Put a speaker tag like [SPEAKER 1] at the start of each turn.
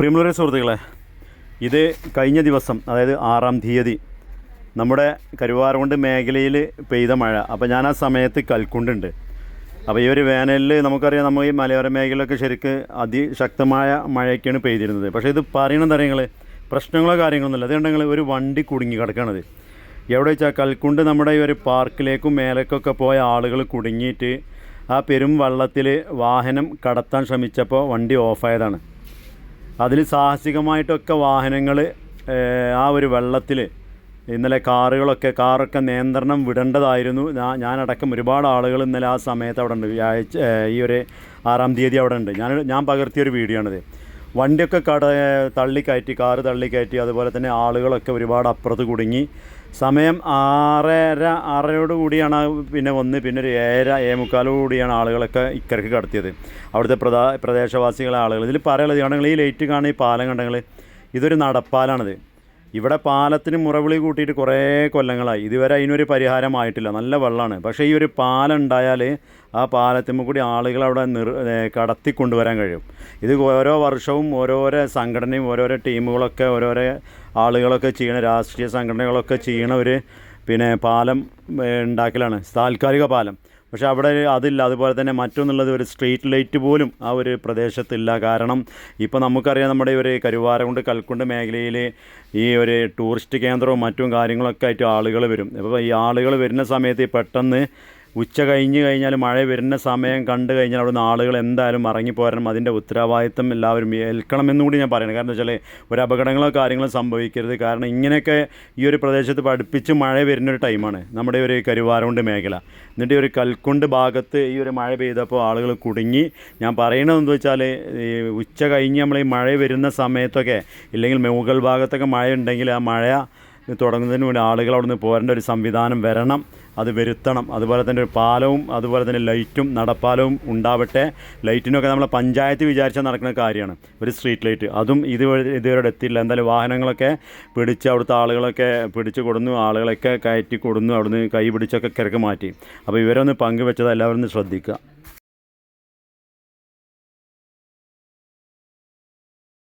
[SPEAKER 1] പ്രിയമുള്ളവരെ സുഹൃത്തുക്കളെ ഇത് കഴിഞ്ഞ ദിവസം അതായത് ആറാം തീയതി നമ്മുടെ കരുവാറുകൊണ്ട് മേഖലയിൽ പെയ്ത മഴ. അപ്പോൾ ഞാൻ ആ സമയത്ത് കൽക്കുണ്ടുണ്ട്. അപ്പോൾ ഈ ഒരു വേനലിൽ നമുക്കറിയാം നമ്മൾ ഈ മലയോര മേഖലയിലൊക്കെ ശരിക്ക് അതിശക്തമായ മഴയൊക്കെയാണ് പെയ്തിരുന്നത്. പക്ഷേ ഇത് പറയണത് അറിയങ്ങൾ പ്രശ്നങ്ങളോ കാര്യങ്ങളൊന്നുമില്ല. അതുകൊണ്ടെങ്കിൽ ഒരു വണ്ടി കുടുങ്ങി കിടക്കണത് എവിടെ വെച്ചാൽ കൽക്കുണ്ട് നമ്മുടെ ഈ ഒരു പാർക്കിലേക്കും മേലേക്കൊക്കെ പോയ ആളുകൾ കുടുങ്ങിയിട്ട് ആ പെരും വള്ളത്തിൽ വാഹനം കടത്താൻ ശ്രമിച്ചപ്പോൾ വണ്ടി ഓഫായതാണ്. അതിൽ സാഹസികമായിട്ടൊക്കെ വാഹനങ്ങൾ ആ ഒരു വെള്ളത്തിൽ ഇന്നലെ കാറുകളൊക്കെ കാറൊക്കെ നിയന്ത്രണം വിടേണ്ടതായിരുന്നു. ഞാൻ ഞാനടക്കം ഒരുപാട് ആളുകൾ ഇന്നലെ ആ സമയത്ത് അവിടെ ഉണ്ട് വ്യാഴ്ച ഈ ഒരു ആറാം തീയതി അവിടെ ഉണ്ട് ഞാൻ ഞാൻ പകർത്തിയൊരു വീഡിയോ ആണിത് വണ്ടിയൊക്കെ കട തള്ളിക്കയറ്റി കാറ് തള്ളിക്കയറ്റി അതുപോലെ തന്നെ ആളുകളൊക്കെ ഒരുപാട് അപ്പുറത്ത് കുടുങ്ങി. സമയം ആറര ആറരയോട് കൂടിയാണ് പിന്നെ വന്ന് പിന്നെ ഒരു ഏഴര ഏമുക്കാലോട് കൂടിയാണ് ആളുകളൊക്കെ ഇക്കരക്ക് കടത്തിയത്. അവിടുത്തെ പ്രധാ പ്രദേശവാസികളെ ആളുകൾ. ഇതിൽ പറയുള്ളത് കണ്ടെങ്കിൽ ഈ ലൈറ്റ് കാണുന്ന ഈ പാലം കണ്ടെങ്കിൽ ഇതൊരു നടപ്പാലാണിത്. ഇവിടെ പാലത്തിന് മുറവിളി കൂട്ടിയിട്ട് കുറേ കൊല്ലങ്ങളായി. ഇതുവരെ അതിനൊരു പരിഹാരമായിട്ടില്ല. നല്ല വെള്ളമാണ്. പക്ഷേ ഈ ഒരു പാലം ഉണ്ടായാൽ ആ പാലത്തുമ്പോൾ കൂടി ആളുകൾ അവിടെ നിർ കടത്തി കൊണ്ടുവരാൻ കഴിയും. ഇത് ഓരോ വർഷവും ഓരോരോ സംഘടനയും ഓരോരോ ടീമുകളൊക്കെ ഓരോരോ ആളുകളൊക്കെ ചെയ്യണ രാഷ്ട്രീയ സംഘടനകളൊക്കെ ചെയ്യണ ഒരു പിന്നെ പാലം ഉണ്ടാക്കലാണ്. താൽക്കാലിക പാലം. പക്ഷേ അവിടെ അതില്ല. അതുപോലെ തന്നെ മറ്റൊന്നുള്ളത് ഒരു സ്ട്രീറ്റ് ലൈറ്റ് പോലും ആ ഒരു പ്രദേശത്തില്ല. കാരണം ഇപ്പോൾ നമുക്കറിയാം നമ്മുടെ ഒരു കരുവാരകുണ്ട് കൽക്കുണ്ട് മേഖലയിൽ ഈ ഒരു ടൂറിസ്റ്റ് കേന്ദ്രവും മറ്റും കാര്യങ്ങളൊക്കെ ആയിട്ട് ആളുകൾ വരും. അപ്പോൾ ഈ ആളുകൾ വരുന്ന സമയത്ത് പെട്ടെന്ന് ഉച്ച കഴിഞ്ഞ് കഴിഞ്ഞാൽ മഴ വരുന്ന സമയം കണ്ടു കഴിഞ്ഞാൽ അവിടുന്ന് ആളുകൾ എന്തായാലും ഇറങ്ങിപ്പോരണം അതിന്റെ ഉത്തരവാദിത്തം എല്ലാവരും ഏൽക്കണമെന്നും കൂടി ഞാൻ പറയണം കാരണം എന്താ വെച്ചാൽ ഒരു അപകടങ്ങളോ കാര്യങ്ങളോ സംഭവിക്കരുത്. കാരണം ഇങ്ങനെയൊക്കെ ഈ ഒരു പ്രദേശത്ത് പഠിപ്പിച്ച് മഴ വരുന്നൊരു ടൈമാണ് നമ്മുടെ ഒരു കരുവാരകുണ്ട് മേഖല. എന്നിട്ട് ഈ ഒരു കൽക്കുണ്ട് ഭാഗത്ത് ഈ ഒരു മഴ പെയ്തപ്പോൾ ആളുകൾ കുടുങ്ങി. ഞാൻ പറയണത് എന്താ വെച്ചാൽ ഈ ഉച്ച കഴിഞ്ഞ് നമ്മൾ ഈ മഴ വരുന്ന സമയത്തൊക്കെ ഇല്ലെങ്കിൽ മുകൾ ഭാഗത്തൊക്കെ മഴ ഉണ്ടെങ്കിൽ ആ മഴ തുടങ്ങുന്നതിന് മുന്നേ ആളുകൾ അവിടുന്ന് പോരേണ്ട ഒരു സംവിധാനം വരണം. അത് വരുത്തണം. അതുപോലെ തന്നെ ഒരു പാലവും അതുപോലെ തന്നെ ലൈറ്റും നടപ്പാലവും ഉണ്ടാവട്ടെ. ലൈറ്റിനൊക്കെ നമ്മൾ പഞ്ചായത്ത് വിചാരിച്ചാൽ നടക്കുന്ന കാര്യമാണ്. ഒരു സ്ട്രീറ്റ് ലൈറ്റ്. അതും ഇതുവരെ ഇതുവരെ എത്തിയില്ല എന്തായാലും വാഹനങ്ങളൊക്കെ പിടിച്ച് അവിടുത്തെ ആളുകളൊക്കെ പിടിച്ച് കൊടുന്നു ആളുകളൊക്കെ കയറ്റി കൊടുന്നു അവിടുന്ന് കൈ പിടിച്ചൊക്കെ കിരക്ക് മാറ്റി അപ്പോൾ ഇവരൊന്ന് പങ്കുവെച്ചത് എല്ലാവരും ശ്രദ്ധിക്കുക.